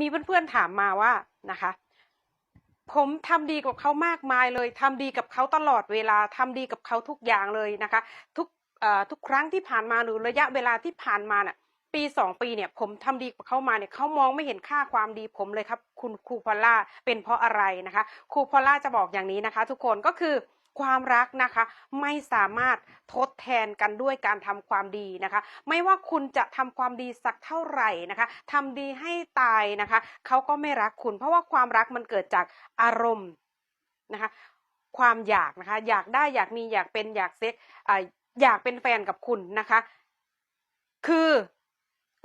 มีเพื่อนๆถามมาว่านะคะ ผมทำดีกับเขามากมายเลยทำดีกับเขาตลอดเวลาทำดีกับเขาทุกอย่างเลยนะคะ ทุกทุกครั้งที่ผ่านมาหรือระยะเวลาที่ผ่านมาน่ะปีสองปีเนี่ยผมทำดีกับเขามาเนี่ยเขามองไม่เห็นค่าความดีผมเลยครับ คุณครูพอลล่าเป็นเพราะอะไรนะคะ ครูพอลล่าจะบอกอย่างนี้นะคะ ทุกคนก็คือ ความรักนะคะไม่สามารถทดแทนกันด้วยการทำความดีนะคะ ไม่ว่าคุณจะทำความดีสักเท่าไหร่นะคะทำดีให้ตายนะคะเขาก็ไม่รักคุณ เพราะว่าความรักมันเกิดจากอารมณ์นะคะความอยากนะคะอยากได้อยากมีอยากเป็นอยากเซ็กออยากเป็นแฟนกับคุณนะคะ คือ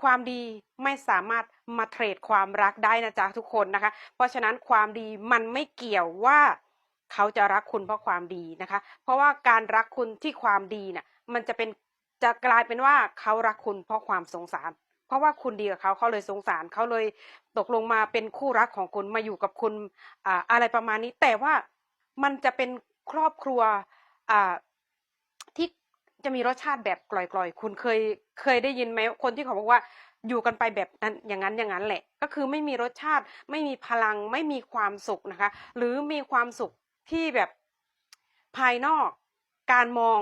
ความดีไม่สามารถมาเทรดความรักได้นะจ๊ะทุกคนนะคะ เพราะฉะนั้นความดีมันไม่เกี่ยวว่า เขาจะรักคุณเพราะความดีนะคะ เพราะว่าการรักคุณที่ความดีน่ะมันจะเป็นจะกลายเป็นว่าเขารักคุณเพราะความสงสาร เพราะว่าคุณดีกับเขาเขาเลยสงสารเขาเลยตกลงมาเป็นคู่รักของคุณมาอยู่กับคุณอ่าอะไรประมาณนี้ แต่ว่ามันจะเป็นครอบครัวอ่าที่จะมีรสชาติแบบกล่อยๆ คุณเคยเคยได้ยินไหมคนที่เขาบอกว่าอยู่กันไปแบบนั้นอย่างนั้นอย่างนั้นแหละ ก็คือไม่มีรสชาติไม่มีพลังไม่มีความสุขนะคะ หรือมีความสุข ที่แบบภายนอกการมอง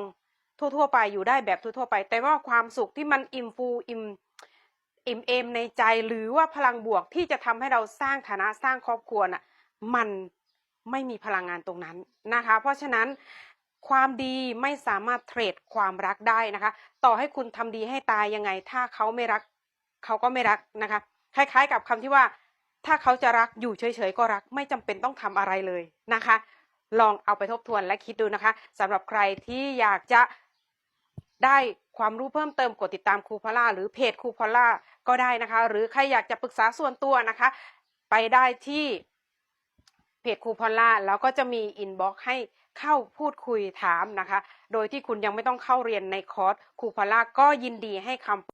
ทั่วๆไปอยู่ได้แบบทั่วๆไป แต่ว่าความสุขที่มันอิ่มฟูอิ่มอิ่มเอมในใจหรือว่าพลังบวกที่จะทำให้เราสร้างฐานะสร้างครอบครัวน่ะมันไม่มีพลังงานตรงนั้นนะคะ เพราะฉะนั้นความดีไม่สามารถเทรดความรักได้นะคะ ต่อให้คุณทำดีให้ตายยังไง ถ้าเขาไม่รักเขาก็ไม่รักนะคะ คล้าย ๆ กับคำที่ว่า ถ้าเขาจะรักอยู่เฉยๆก็รัก ไม่จำเป็นต้องทำอะไรเลยนะคะ ลองเอาไปทบทวนและคิดดูนะคะสำหรับใครที่อยากจะได้ความรู้เพิ่มเติมกดติดตามครูพลล่าหรือเพจครูพลล่าก็ได้นะคะ หรือใครอยากจะปรึกษาส่วนตัวนะคะ ไปได้ที่เพจครูพลล่าแล้วก็จะมีอินบ็อกซ์ให้เข้าพูดคุยถามนะคะ โดยที่คุณยังไม่ต้องเข้าเรียนในคอร์สครูพอลล่าก็ยินดีให้คำ